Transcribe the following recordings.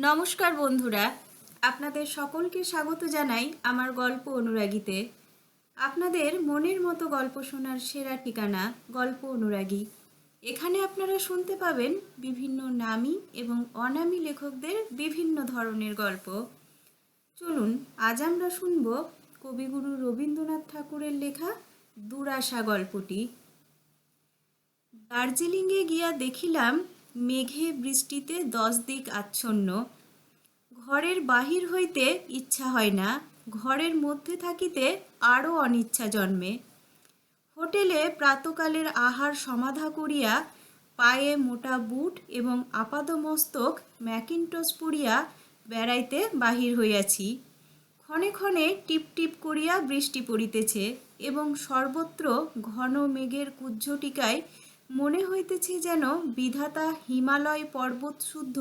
নমস্কার বন্ধুরা, আপনাদের সকলকে স্বাগত জানাই আমার গল্প অনুরাগীতে। আপনাদের মনের মতো গল্প শোনার সেরা ঠিকানা গল্প অনুরাগী। এখানে আপনারা শুনতে পাবেন বিভিন্ন নামী এবং অনামী লেখকদের বিভিন্ন ধরনের গল্প। চলুন, আজ আমরা শুনব কবিগুরু রবীন্দ্রনাথ ঠাকুরের লেখা দুরাশা গল্পটি। দার্জিলিংয়ে গিয়া দেখিলাম মেঘে বৃষ্টিতে দশ দিক আচ্ছন্ন। ঘরের বাহির হইতে ইচ্ছা হয় না, ঘরের মধ্যে থাকিতে আরও অনিচ্ছা জন্মে। হোটেলে প্রাতকালের আহার সমাধা করিয়া পায়ে মোটা বুট এবং আপাদমস্তক ম্যাকিনটস পরিয়া বেড়াইতে বাহির হইয়াছি। ক্ষণে ক্ষণে টিপ টিপ করিয়া বৃষ্টি পড়িতেছে এবং সর্বত্র ঘন মেঘের কুজ্ঝটিকায় মনে হইতেছে যেন বিধাতা হিমালয় পর্বত শুদ্ধ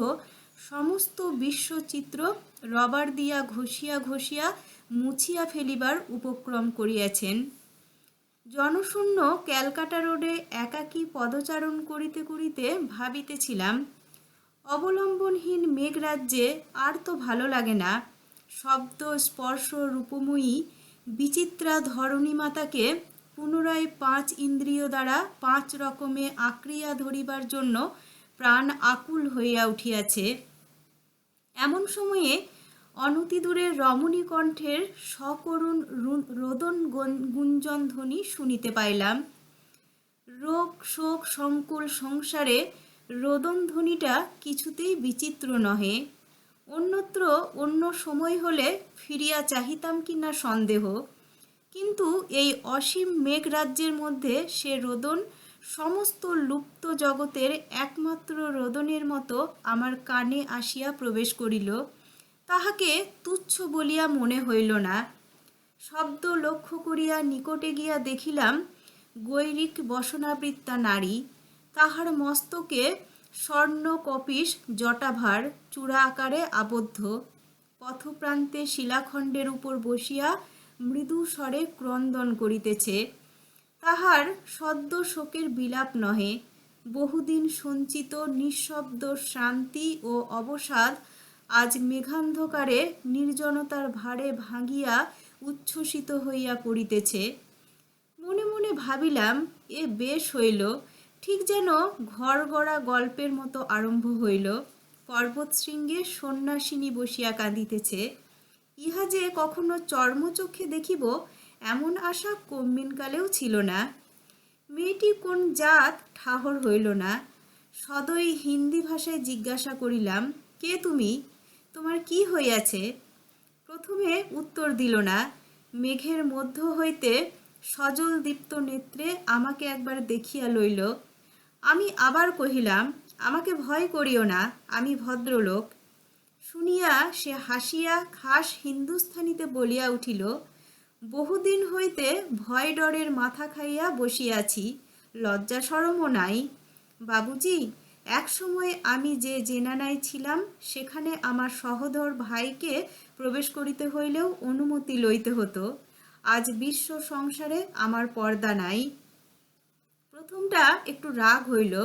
সমস্ত বিশ্বচিত্র রবার দিয়া ঘষিয়া ঘষিয়া মুছিয়া ফেলিবার উপক্রম করিয়াছেন। জনশূন্য ক্যালকাটা রোডে একাকী পদচারণ করিতে করিতে ভাবিতেছিলাম, অবলম্বনহীন মেঘরাজ্যে আর তো ভালো লাগে না, শব্দ স্পর্শ রূপময়ী, বিচিত্রা ধরণী মাতাকে পুনরায় পাঁচ ইন্দ্রিয় দ্বারা পাঁচ রকমে আক্রিয়া ধরিবার জন্য প্রাণ আকুল হইয়া উঠিয়াছে। এমন সময়ে অনতিদূরের রমণী কণ্ঠের সকরুণ রোদন গুঞ্জন ধ্বনি শুনিতে পাইলাম। রোগ, শোক, সংকুল, সংসারে রোদন ধ্বনিটা কিছুতেই বিচিত্র নহে। অন্যত্র অন্য সময় হলে ফিরিয়া চাহিতাম কিনা সন্দেহ। কিন্তু এই অসীম মেঘ রাজ্যের মধ্যে সে রোদন সমস্ত লুপ্ত জগতের একমাত্র রোদনের মতো আমার কানে আসিয়া প্রবেশ করিল। তাহাকে তুচ্ছ বলিয়া মনে হইল না। শব্দ লক্ষ্য করিয়া নিকটে গিয়া দেখিলাম, গৈরিক বসনাবৃত্তা নারী। তাহার মস্তকে স্বর্ণ কপিস জটাভার, চূড়া আকারে আবদ্ধ। পথপ্রান্তে শিলাখণ্ডের উপর বসিয়া মৃদু স্বরে ক্রন্দন করিতেছে। তাহার সদ্য শোকের বিলাপ নহে। বহুদিন সঞ্চিত নিঃশব্দ শান্তি ও অবসাদ আজ মেঘান্ধকারে নির্জনতার ভারে ভাঙিয়া উচ্ছ্বসিত হইয়া পড়িতেছে। মনে মনে ভাবিলাম, এ বেশ হইল, ঠিক যেন ঘর গড়া গল্পের মতো আরম্ভ হইল। পর্বতশৃঙ্গে সন্ন্যাসিনী বসিয়া কাঁদিতেছে। ইহা যে কখনো চর্মচক্ষে দেখিব, এমন আশা কম্মিনকালেও ছিল না। মেয়েটি কোন জাত ঠাহর হইল না। সদয় হিন্দি ভাষায় জিজ্ঞাসা করিলাম, কে তুমি? তোমার কি হইয়াছে? প্রথমে উত্তর দিল না। মেঘের মধ্য হইতে সজল দীপ্ত নেত্রে আমাকে একবার দেখিয়া লইল। আমি আবার কহিলাম, আমাকে ভয় করিও না, আমি ভদ্রলোক। শুনিয়া সে হাসিয়া খাস হিন্দুস্থানিতে বলিয়া উঠিল, বহুদিন হইতে ভয় ডরের মাথা খাইয়া বসিয়াছি, লজ্জা সরমও নাই। বাবুজি, এক সময় আমি যে জেনানায় ছিলাম, সেখানে আমার সহোদর ভাইকে প্রবেশ করিতে হইলেও অনুমতি লইতে হতো। আজ বিশ্ব সংসারে আমার পর্দা নাই। প্রথমটা একটু রাগ হইল।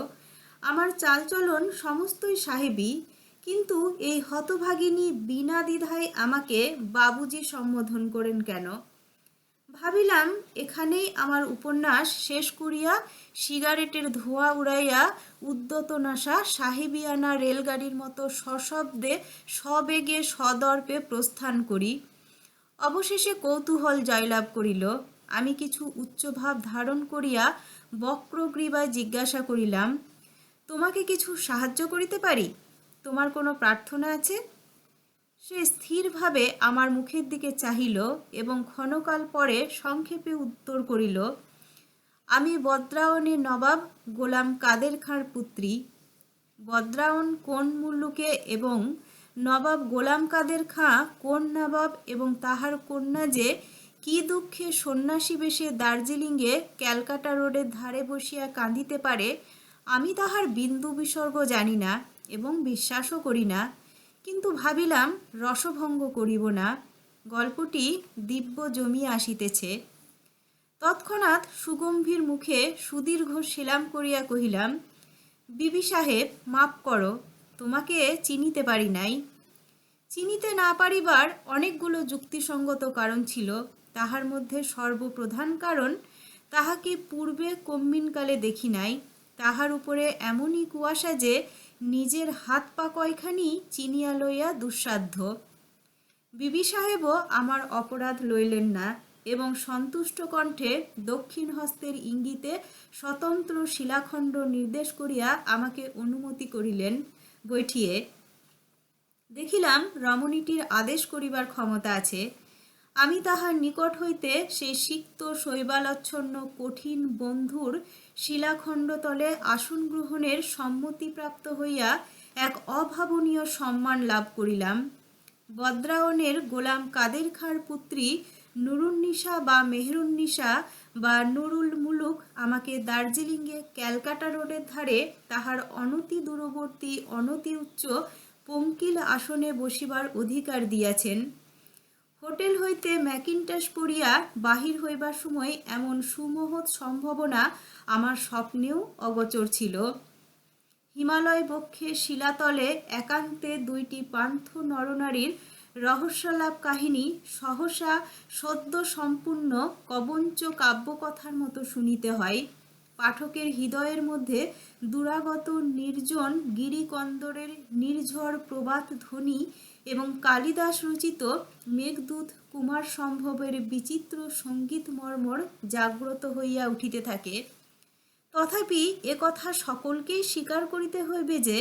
আমার চালচলন সমস্তই সাহেবী কিন্তু এই হতভাগিনী বিনা দ্বিধায় আমাকে বাবুজি সম্বোধন করেন কেন? ভাবিলাম, এখানেই আমার উপন্যাস শেষ করিয়া সিগারেটের ধোঁয়া উড়াইয়া উদ্যত নাশা সাহেবিয়ানা রেলগাড়ির মতো সশব্দে সবেগে সদর্পে প্রস্থান করি। অবশেষে কৌতূহল জয়লাভ করিল। আমি কিছু উচ্চভাব ধারণ করিয়া বক্রগ্রীবায় জিজ্ঞাসা করিলাম, তোমাকে কিছু সাহায্য করিতে পারি? তোমার কোনো প্রার্থনা আছে? সে স্থিরভাবে আমার মুখের দিকে চাহিল এবং ক্ষণকাল পরে সংক্ষেপে উত্তর করিল, আমি বদ্রাওনের নবাব গোলাম কাদের খাঁর পুত্রী। বদ্রাওন কোন মুল্লুকে এবং নবাব গোলাম কাদের খাঁ কোন নবাব এবং তাহার কন্যা যে কি দুঃখে সন্ন্যাসী বেশে দার্জিলিংয়ে ক্যালকাটা রোডের ধারে বসিয়া কাঁদিতে পারে, আমি তাহার বিন্দু বিসর্গ জানি না। এবং বিশ্বাসও করি না। কিন্তু ভাবিলাম, রসভঙ্গ করিব না। গল্পটি দিব্য জমিয়া আসিতেছে। তৎক্ষণাৎ সুগম্ভীর মুখে সুদীর্ঘ সেলাম করিয়া কহিলাম, বিবি সাহেব, মাপ করো, তোমাকে চিনিতে পারি নাই। চিনিতে না পারিবার অনেকগুলো যুক্তিসঙ্গত কারণ ছিল। তাহার মধ্যে সর্বপ্রধান কারণ তাহাকে পূর্বে কম্বিনকালে দেখি নাই। তাহার উপরে এমনই কুয়াশা যে নিজের হাত পা কয়খানি চিনিয়া লইয়া দুঃসাধ্য। বিবি সাহেবও আমার অপরাধ লইলেন না এবং সন্তুষ্ট কণ্ঠে দক্ষিণ হস্তের ইঙ্গিতে স্বতন্ত্র শিলাখণ্ড নির্দেশ করিয়া আমাকে অনুমতি করিলেন বৈঠিয়ে। দেখিলাম রমণীটির আদেশ করিবার ক্ষমতা আছে। আমি তাহার নিকট হইতে সেই সিক্ত শৈবালচ্ছন্ন কঠিন বন্ধুর শিলাখণ্ডতলে আসন গ্রহণের সম্মতিপ্রাপ্ত হইয়া এক অভাবনীয় সম্মান লাভ করিলাম। বদ্রাওনের গোলাম কাদের খাঁর পুত্রী নুরুন্নিসা বা মেহরুন্নিসা বা নুরুল মুলুক আমাকে দার্জিলিংয়ে ক্যালকাটা রোডের ধারে তাহার অনতি দূরবর্তী, অনতি উচ্চ পঙ্কিল আসনে বসিবার অধিকার দিয়াছেন। হোটেল হইতে ম্যাকিনটাস পরিয়া বাহির হইবার সময় এমন সুমহৎ সম্ভাবনা আমার স্বপ্নেও অগোচর ছিল। হিমালয় বক্ষে শিলাতলে একান্তে দুইটি পান্থ নরনারীর রহস্যলাভ কাহিনী সহসা সদ্য সম্পূর্ণ কবঞ্চ কাব্যকথার মতো শুনিতে হয়। পাঠকের হৃদয়ের মধ্যে দুরাগত নির্জন গিরিকন্দরের নির্ঝর প্রবাদ ধ্বনি এবং কালিদাস রচিত মেঘদূত কুমার সম্ভবের বিচিত্র সংগীত মর্মর জাগ্রত হইয়া উঠিতে থাকে। তথাপি একথা সকলকেই স্বীকার করিতে হইবে যে,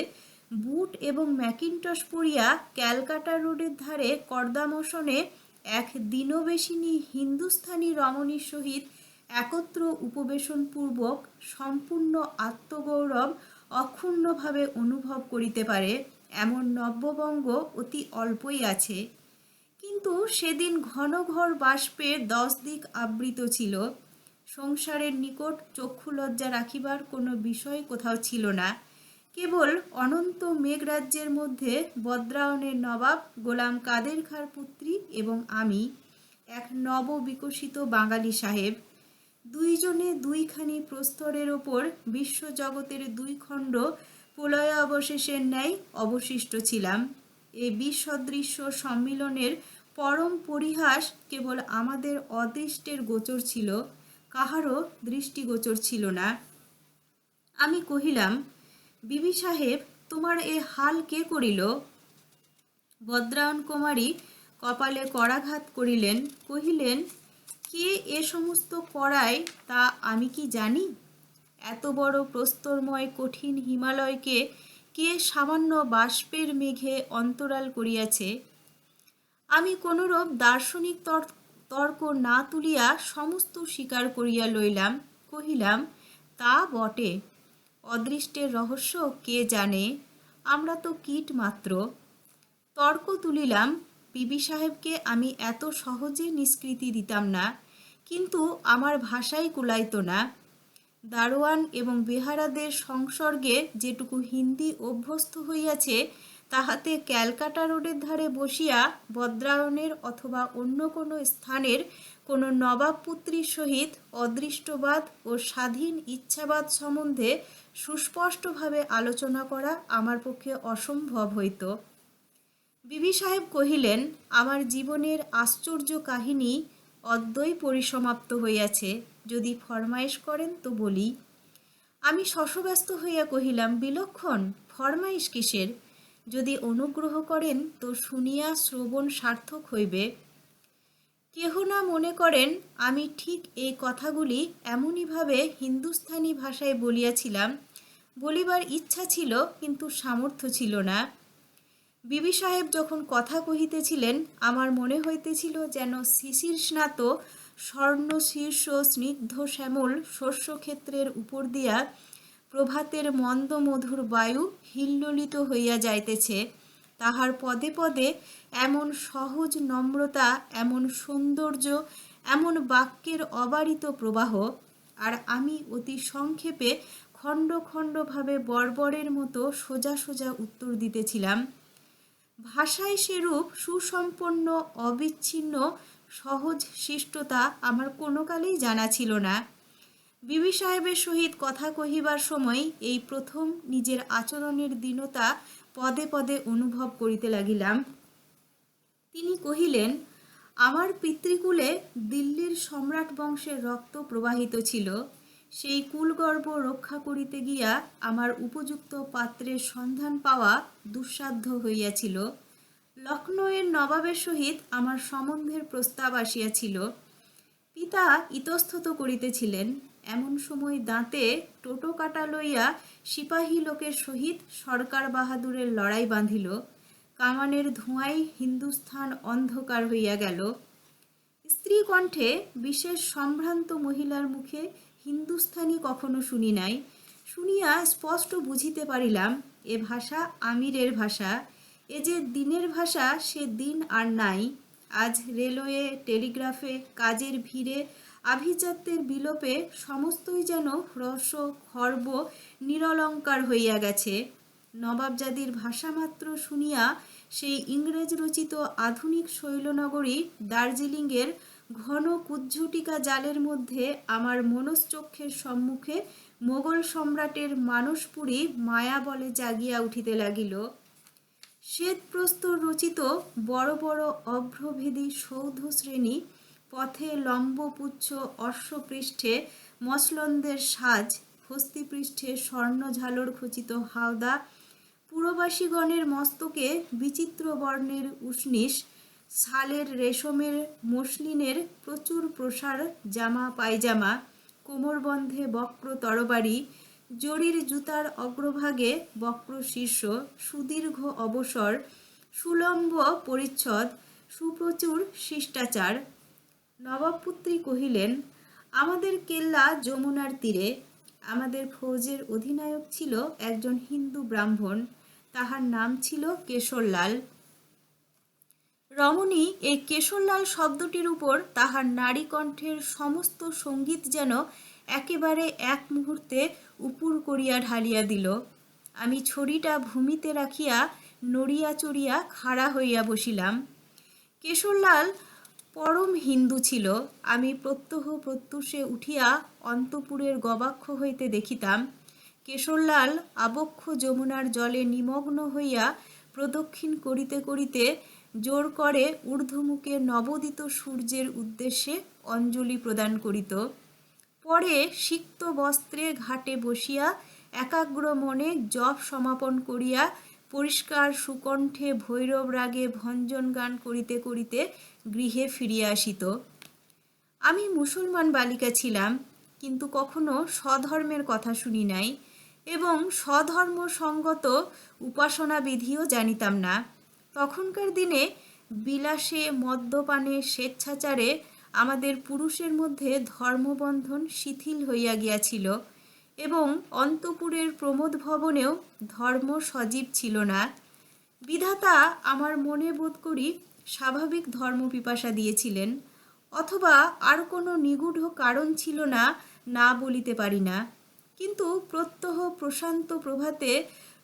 বুট এবং ম্যাকিনটস পরিয়া ক্যালকাটা রোডের ধারে কর্দামশনে এক দিনবেশিনী হিন্দুস্থানী রমণীর সহিত একত্র উপবেশনপূর্বক সম্পূর্ণ আত্মগৌরব অক্ষুণ্ণভাবে অনুভব করিতে পারে, এমন নব্যবঙ্গ অতি অল্পই আছে। কিন্তু সেদিন ঘন ঘর বাষ্পের দশ দিক আবৃত ছিল। সংসারের নিকট চক্ষুলজ্জা রাখিবার কোনো বিষয় কোথাও ছিল না। কেবল অনন্ত মেঘরাজ্যের মধ্যে বদ্রায়নের নবাব গোলাম কাদের খাঁর পুত্রী এবং আমি, এক নব বিকশিত বাঙালি সাহেব। দুইজনে দুইখানি প্রস্তরের ওপর বিশ্বজগতের দুই খণ্ড প্রলয় অবশেষের ন্যায় অবশিষ্ট ছিলাম। এই বিসদৃশ্য সম্মিলনের পরম পরিহাস কেবল আমাদের অদৃষ্টের গোচর ছিল, কাহারও দৃষ্টিগোচর ছিল না। আমি কহিলাম, বিবি সাহেব, তোমার এ হাল কে করিল? বদ্রায়ন কুমারী কপালে করাঘাত করিলেন, কহিলেন কে এ সমস্ত করায় তা আমি কি জানি? এত বড় প্রস্তরময় কঠিন হিমালয়কে কে সামান্য বাষ্পের মেঘে অন্তরাল করিয়াছে? আমি কোনরূপ দার্শনিক তর্ক না তুলিয়া সমস্ত স্বীকার করিয়া লইলাম, কহিলাম, তা বটে। অদৃষ্টের রহস্য কে জানে? আমরা তো কীট মাত্র তর্ক তুলিলাম বিবি সাহেবকে আমি এত সহজে নিষ্কৃতি দিতাম না, কিন্তু আমার ভাষাই কুলাইত না। দারোয়ান এবং বেহারাদের সংসর্গে যেটুকু হিন্দি অভ্যস্ত হইয়াছে, তাহাতে ক্যালকাটা রোডের ধারে বসিয়া বদ্রায়নের অথবা অন্য কোনো স্থানের কোনো নবাব পুত্রীর সহিত অদৃষ্টবাদ ও স্বাধীন ইচ্ছাবাদ সম্বন্ধে সুস্পষ্টভাবে আলোচনা করা আমার পক্ষে অসম্ভব হইত। বিবি সাহেব কহিলেন, আমার জীবনের আশ্চর্য কাহিনী অদ্যই পরিসমাপ্ত হইয়াছে, যদি ফরমাইশ করেন তো বলি। আমি শশব্যস্ত হইয়া কহিলাম, বিলক্ষণ ফরমাইশ কিসের? যদি অনুগ্রহ করেন তো শুনিয়া শ্রবণ সার্থক হইবে। কেহ না মনে করেন, আমি ঠিক এই কথাগুলি এমনইভাবে হিন্দুস্থানি ভাষায় বলিয়াছিলাম, বলিবার ইচ্ছা ছিল কিন্তু সামর্থ্য ছিল না। বিবি সাহেব যখন কথা কহিতেছিলেন, আমার মনে হইতেছিল যেন শিশির স্নাত স্বর্ণ শীর্ষ স্নিগ্ধ শ্যামল শস্যক্ষেত্রের উপর দিয়া প্রভাতের মন্দ মধুর বায়ু হিল্লোলিত হইয়া যাইতেছে। তাহার পদে পদে এমন সহজ নম্রতা, এমন সৌন্দর্য, এমন বাক্যের অবারিত প্রবাহ, আর আমি অতি সংক্ষেপে খণ্ড খণ্ডভাবে বর্বরের মতো সোজা সোজা উত্তর দিতেছিলাম। ভাষায় সেরূপ সুসম্পন্ন, অবিচ্ছিন্ন, সহজ শিষ্টতা আমার কোনো কালেই জানা ছিল না। বিবি সাহেবের সহিত কথা কহিবার সময় এই প্রথম নিজের আচরণের দীনতা পদে পদে অনুভব করিতে লাগিলাম। তিনি কহিলেন, আমার পিতৃকুলে দিল্লির সম্রাট বংশের রক্ত প্রবাহিত ছিল। সেই কুলগর্ব রক্ষা করিতে গিয়া আমার উপযুক্ত পাত্রের সন্ধান পাওয়া দুঃসাধ্য হইয়াছিল। লখনৌয়ের নবাবের সহিত আমার সম্বন্ধের প্রস্তাব আসিয়াছিল। পিতা ইতস্তত করিতেছিলেন। এমন সময় দাঁতে টোটো কাটা লইয়া সিপাহী লোকের সহিত সরকার বাহাদুরের লড়াই বাঁধিল। কামানের ধোঁয়ায় হিন্দুস্থান অন্ধকার হইয়া গেল। স্ত্রী কণ্ঠে বিশেষ সম্ভ্রান্ত মহিলার মুখে হিন্দুস্থানি কখনো শুনি নাই। শুনিয়া স্পষ্ট বুঝিতে পারিলাম, এ ভাষা আমিরের ভাষা। এ যে দিনের ভাষা, সে দিন আর নাই। আজ রেলওয়ে, টেলিগ্রাফে, কাজের ভিড়ে, আভিজাত্যের বিলোপে সমস্তই যেন রস খর্ব, নিরলঙ্কার হইয়া গেছে। নবাবজাদির ভাষামাত্র শুনিয়া সেই ইংরেজ রচিত আধুনিক শৈলনগরী দার্জিলিংয়ের ঘন কুজ্ঝটিকা জালের মধ্যে আমার মনশ্চক্ষের সম্মুখে মোগল সম্রাটের মানসপুরী মায়া বলে জাগিয়া উঠিতে লাগিল। শ্বেতপ্রস্তর রচিত বড় বড় অভ্রভেদী সৌধ শ্রেণি, পথে লম্বপুচ্ছ অশ্বপৃষ্ঠে মসলন্দের সাজ, হস্তিপৃষ্ঠে স্বর্ণ ঝালর খচিত হাওদা, পুরবাসীগণের মস্তকে বিচিত্র বর্ণের উষ্ণিস শালের রেশমের মসলিনের প্রচুর প্রসার, জামা, পায়জামা, কোমরবন্ধে বক্র তরবারি, জরির জুতার অগ্রভাগে বক্র শীর্ষ, সুদীর্ঘ অবসর, সুলম্ব পরিচ্ছদ, সুপ্রচুর শিষ্টাচার। নবাবপুত্রী কহিলেন, আমাদের কেল্লা যমুনার তীরে। আমাদের ফৌজের অধিনায়ক ছিল একজন হিন্দু ব্রাহ্মণ। তাহার নাম ছিল কেশরলাল। রমণী এই কেশরলাল শব্দটির উপর তাহার নারী কণ্ঠের সমস্ত সংগীত যেন একেবারে এক মুহূর্তে উপুর করিয়া ঢালিয়া দিল। আমি ছড়িটা ভূমিতে রাখিয়া নড়িয়া চড়িয়া খাড়া হইয়া বসিলাম। কেশরলাল পরম হিন্দু ছিল। আমি প্রত্যহ প্রত্যুষে উঠিয়া অন্তপুরের গবাক্ষ হইতে দেখিতাম। কেশরলাল আবক্ষ যমুনার জলে নিমগ্ন হইয়া প্রদক্ষিণ করিতে করিতে জোর করে ঊর্ধ্বমুখে নবোদিত সূর্যের উদ্দেশ্যে অঞ্জলি প্রদান করিত। পরে সিক্ত বস্ত্রে ঘাটে বসিয়া একাগ্র মনে জপ সমাপন করিয়া পরিষ্কার সুকণ্ঠে ভৈরব রাগে ভঞ্জন গান করিতে করিতে গৃহে ফিরিয়া আসিত। আমি মুসলমান বালিকা ছিলাম, কিন্তু কখনো স্বধর্মের কথা শুনি নাই এবং স্বধর্ম সঙ্গত উপাসনা বিধিও জানিতাম না। তখনকার দিনে বিলাসে, মদ্যপানে, স্বেচ্ছাচারে আমাদের পুরুষের মধ্যে ধর্মবন্ধন শিথিল হইয়া গিয়াছিল এবং অন্তপুরের প্রমোদ ভবনেও ধর্ম সজীব ছিল না। বিধাতা আমার মনে বোধ করি স্বাভাবিক ধর্ম পিপাসা দিয়েছিলেন, অথবা আর কোনো নিগূঢ় কারণ ছিল না না বলিতে পারি না। কিন্তু প্রত্যহ প্রশান্ত প্রভাতে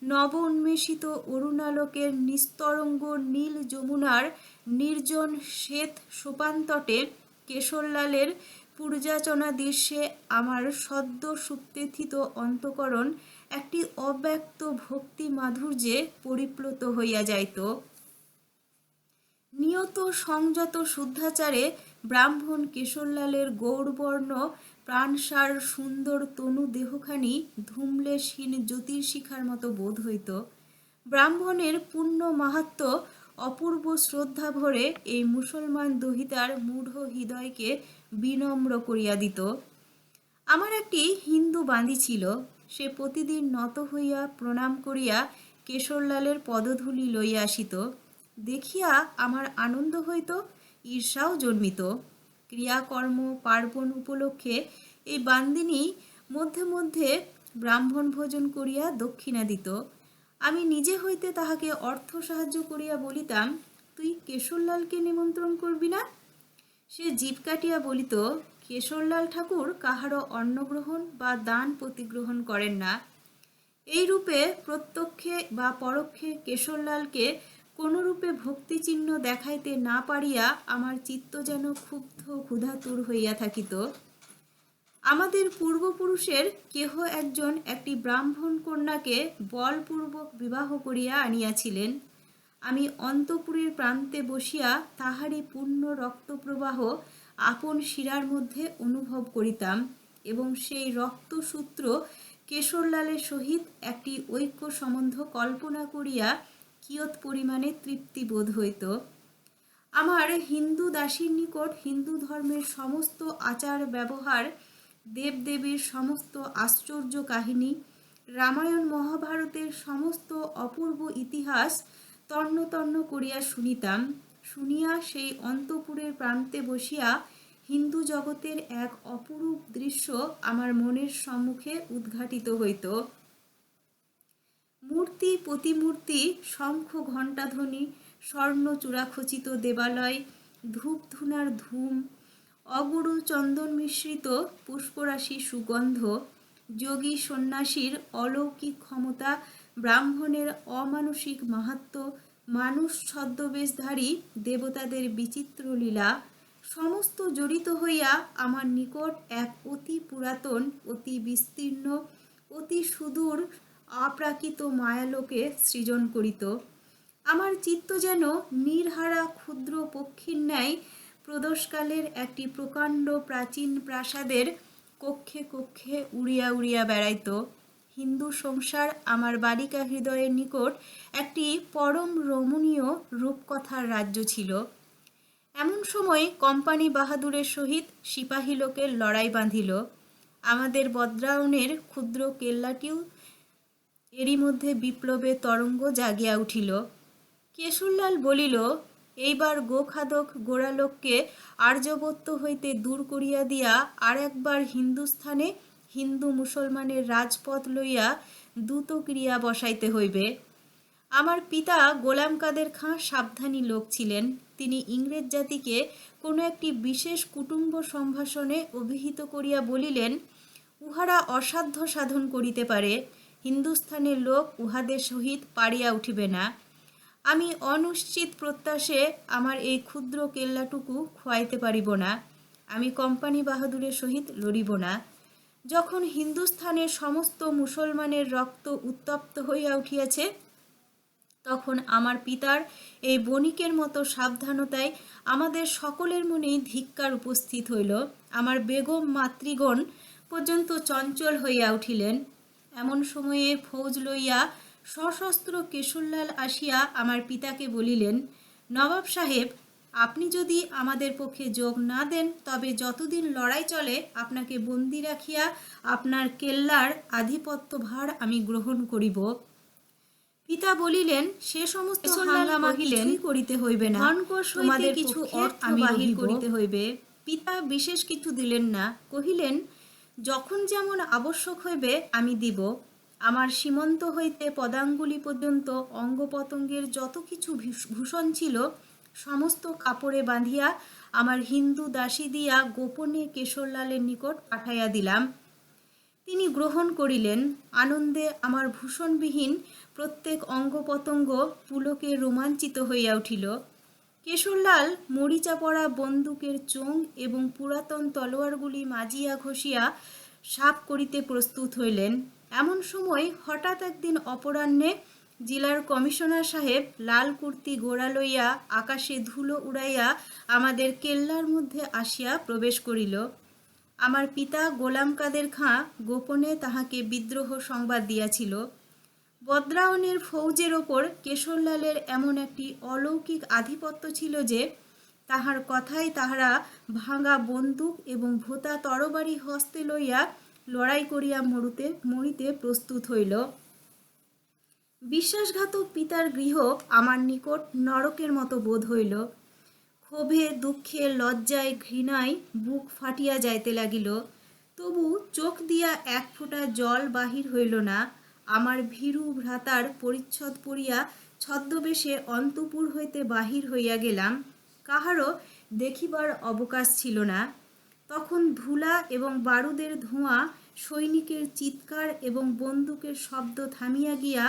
নব উন্মেষিত অরুণালোকের নিস্তরঙ্গ নীল যমুনার নির্জন শ্বেত সোপান্তটে কেশরলালের পূর্যাচনা দৃশ্যে আমার সদ্য সুপ্তেথিত অন্তকরণ একটি অব্যক্ত ভক্তি মাধুর্যে পরিপ্লুত হইয়া যাইত। নিয়ত সংযত শুদ্ধাচারে ব্রাহ্মণ কেশরলালের গৌরবর্ণ প্রাণসার সুন্দর তনু দেহখানি ধূমলেশহীন জ্যোতির্শিখার মতো বোধ হইত। ব্রাহ্মণের পূর্ণ মাহাত্ম অপূর্ব শ্রদ্ধা ভরে এই মুসলমান দহিতার মূঢ় হৃদয়কে বিনম্র করিয়া দিত। আমার একটি হিন্দু বাঁধি ছিল, সে প্রতিদিন নত হইয়া প্রণাম করিয়া কেশরলালের পদধূলি লইয়া আসিত। দেখিয়া আমার আনন্দ হইত, ঈর্ষাও জন্মিত। ক্রিয়াকর্ম, পার্বণ উপলক্ষে এই বান্দিনী মধ্যে মধ্যে ব্রাহ্মণ ভোজন করিয়া দক্ষিণা দিত আমি নিজে হইতে তাহাকে অর্থ সাহায্য করিয়া বলিতাম, তুই কেশরলালকে নিমন্ত্রণ করবি না? সে জীব কাটিয়া বলিত, কেশরলাল ঠাকুর কাহারও অন্নগ্রহণ বা দান প্রতিগ্রহণ করেন না। এই রূপে প্রত্যক্ষে বা পরোক্ষে কেশরলালকে কোনরূপে ভক্তিচিহ্ন দেখাইতে না পারিয়া আমার চিত্ত যেন ক্ষুব্ধ ক্ষুধাতুর হইয়া থাকিত। আমাদের পূর্বপুরুষের কেহ একজন একটি ব্রাহ্মণ কন্যাকে বলপূর্বক বিবাহ করিয়া আনিয়াছিলেন। আমি অন্তপুরের প্রান্তে বসিয়া তাহারই পূর্ণ রক্তপ্রবাহ আপন শিরার মধ্যে অনুভব করিতাম এবং সেই রক্তসূত্র কেশরলালের সহিত একটি ঐক্য সম্বন্ধ কল্পনা করিয়া কিয়ৎ পরিমাণে তৃপ্তি বোধ হইত। আমার হিন্দু দাসীর নিকট হিন্দু ধর্মের সমস্ত আচার ব্যবহার, দেবদেবীর সমস্ত আশ্চর্য কাহিনী, রামায়ণ মহাভারতের সমস্ত অপূর্ব ইতিহাস তন্ন তন্ন করিয়া শুনিতাম, শুনিয়া সেই অন্তপুরের প্রান্তে বসিয়া হিন্দু জগতের এক অপরূপ দৃশ্য আমার মনের সম্মুখে উদ্ঘাটিত হইত। মূর্তি, প্রতিমূর্তি শঙ্খ ঘণ্টাধ্বনি, স্বর্ণ চূড়াখচিত দেবালয় ধূপ ধুনার ধূম, অগুরু চন্দন মিশ্রিত পুষ্পরাশি সুগন্ধ, যোগী সন্ন্যাসীর অলৌকিক ক্ষমতা, ব্রাহ্মণের অমানসিক মাহাত্ম, মানুষ ছদ্মবেশধারী দেবতাদের বিচিত্র লীলা, সমস্ত জড়িত হইয়া আমার নিকট এক অতি পুরাতন, অতি বিস্তীর্ণ, অতি সুদূর অপ্রাকৃত মায়ালোকে সৃজন করিত। আমার চিত্ত যেন নির্হারা ক্ষুদ্র পক্ষীর ন্যায় প্রদোষকালের একটি প্রকাণ্ড প্রাচীন প্রাসাদের কক্ষে কক্ষে উড়িয়া উড়িয়া বেড়াইত। হিন্দু সংসার আমার বালিকা হৃদয়ের নিকট একটি পরম রমণীয় রূপকথার রাজ্য ছিল। এমন সময় কোম্পানি বাহাদুরের সহিত সিপাহী লোকের লড়াই বাঁধিল। আমাদের বদ্রায়নের ক্ষুদ্র কেল্লাটিও এরই মধ্যে বিপ্লবের তরঙ্গ জাগিয়া উঠিল। কেশুরলাল বলিল, এইবার গোখাদক গোড়ালোককে আর্যবত্য হইতে দূর করিয়া দিয়া আর একবার হিন্দুস্থানে হিন্দু মুসলমানের রাজপথ লইয়া দ্রুত ক্রিয়া বসাইতে হইবে। আমার পিতা গোলাম কাদের খাঁ সাবধানী লোক ছিলেন। তিনি ইংরেজ জাতিকে কোনো একটি বিশেষ কুটুম্ব সম্ভাষণে অভিহিত করিয়া বলিলেন, উহারা অসাধ্য সাধন করিতে পারে। হিন্দুস্থানের লোক উহাদের সহিত পারিয়া উঠিবে না। আমি অনিশ্চিত প্রত্যাশে আমার এই ক্ষুদ্র কেল্লাটুকু খোয়াইতে পারিব না। আমি কোম্পানি বাহাদুরের সহিত লড়িব না। যখন হিন্দুস্থানের সমস্ত মুসলমানের রক্ত উত্তপ্ত হইয়া উঠিয়াছে, তখন আমার পিতার এই বণিকের মতো সাবধানতায় আমাদের সকলের মনেই ধিক্কার উপস্থিত হইল। আমার বেগম মাতৃগণ পর্যন্ত চঞ্চল হইয়া উঠিলেন। এমন সময়ে ফৌজ লইয়া সশস্ত্র কেশুরলাল আসিয়া আমার পিতাকে বলিলেন নবাব সাহেব আপনি যদি আমাদের পক্ষে যোগ না দেন তবে যতদিন লড়াই চলে আপনাকে বন্দি রাখিয়া আপনার কেল্লার আধিপত্য ভার আমি গ্রহণ করিব। পিতা বলিলেন সে সমস্ত হাঙ্গামা করিতে হইবে না। তোমাদের কিছু অর্থ বাহির করিতে হইবে। পিতা বিশেষ কিছু দিলেন না। কহিলেন যখন যেমন আবশ্যক হইবে, আমি দিব। আমার সীমন্ত হইতে পদাঙ্গুলি পর্যন্ত অঙ্গপতঙ্গের যত কিছু ভীষ- ভূষণ ছিল, সমস্ত কাপড়ে বাঁধিয়া আমার হিন্দু দাসী দিয়া গোপনে কেশরলালের নিকট পাঠাইয়া দিলাম। তিনি গ্রহণ করিলেন। আনন্দে আমার ভূষণবিহীন প্রত্যেক অঙ্গ পতঙ্গ পুলকে রোমাঞ্চিত হইয়া উঠিল। কেশরলাল মরিচা পড়া বন্দুকের চোং এবং পুরাতন তলোয়ারগুলি মাজিয়া ঘষিয়া সাপ করিতে প্রস্তুত হইলেন। এমন সময় হঠাৎ একদিন অপরাহ্নে জেলার কমিশনার সাহেব লাল কুর্তি গোড়া লইয়া আকাশে ধুলো উড়াইয়া আমাদের কেল্লার মধ্যে আসিয়া প্রবেশ করিল। আমার পিতা গোলাম কাদের খাঁ গোপনে তাহাকে বিদ্রোহ সংবাদ দিয়াছিল। বদ্রায়নের ফৌজের ওপর কেশরলালের এমন একটি অলৌকিক আধিপত্য ছিল যে, তাহার কথাই তাহারা ভাঙা বন্দুক এবং ভোতা তরবারি হস্তে লইয়া লড়াই করিয়া মরুতে, মরিতে প্রস্তুত হইল। বিশ্বাসঘাতক পিতার গৃহ আমার নিকট নরকের মতো বোধ হইল। ক্ষোভে, দুঃখে, লজ্জায়, ঘৃণায় বুক ফাটিয়া যাইতে লাগিল। তবু চোখ দিয়া এক ফোঁটা জল বাহির হইল না। আমার ভীরু ভ্রাতার পরিচ্ছদ পড়িয়া ছদ্মবেশে অন্তপুর হইতে বাহির হইয়া গেলাম, কাহারও দেখিবার অবকাশ ছিল না। তখন ধুলা এবং বারুদের ধোঁয়া, সৈনিকের চিৎকার এবং বন্দুকের শব্দ থামিয়া গিয়া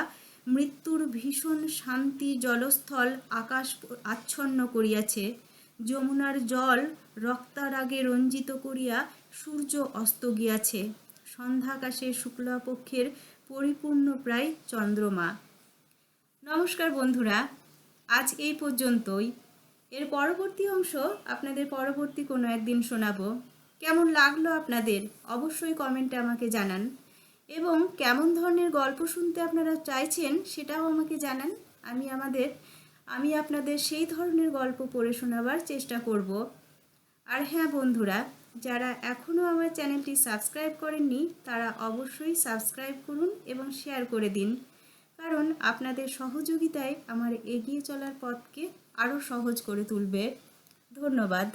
মৃত্যুর ভীষণ শান্তি জলস্থল আকাশ আচ্ছন্ন করিয়াছে। যমুনার জল রক্তারাগে রঞ্জিত করিয়া সূর্য অস্ত গিয়াছে। সন্ধ্যাকাশে শুক্লাপক্ষের পরিপূর্ণ প্রায় চন্দ্রমা। নমস্কার বন্ধুরা, আজ এই পর্যন্তই। এর পরবর্তী অংশ আপনাদের পরবর্তী কোনো একদিন শোনাবো। কেমন লাগল আপনাদের অবশ্যই কমেন্টে আমাকে জানান। এবং কেমন ধরনের গল্প শুনতে আপনারা চাইছেন সেটাও আমাকে জানান। আমি আমাদের, আমি আপনাদের সেই ধরনের গল্প পড়ে শোনাবার চেষ্টা করব। আর হ্যাঁ বন্ধুরা যারা এখনও আমার চ্যানেলটি সাবস্ক্রাইব করেননি, তারা অবশ্যই সাবস্ক্রাইব করুন এবং শেয়ার করে দিন। কারণ আপনাদের সহযোগিতায় আমার এগিয়ে চলার পথকে আরও সহজ করে তুলবে। ধন্যবাদ।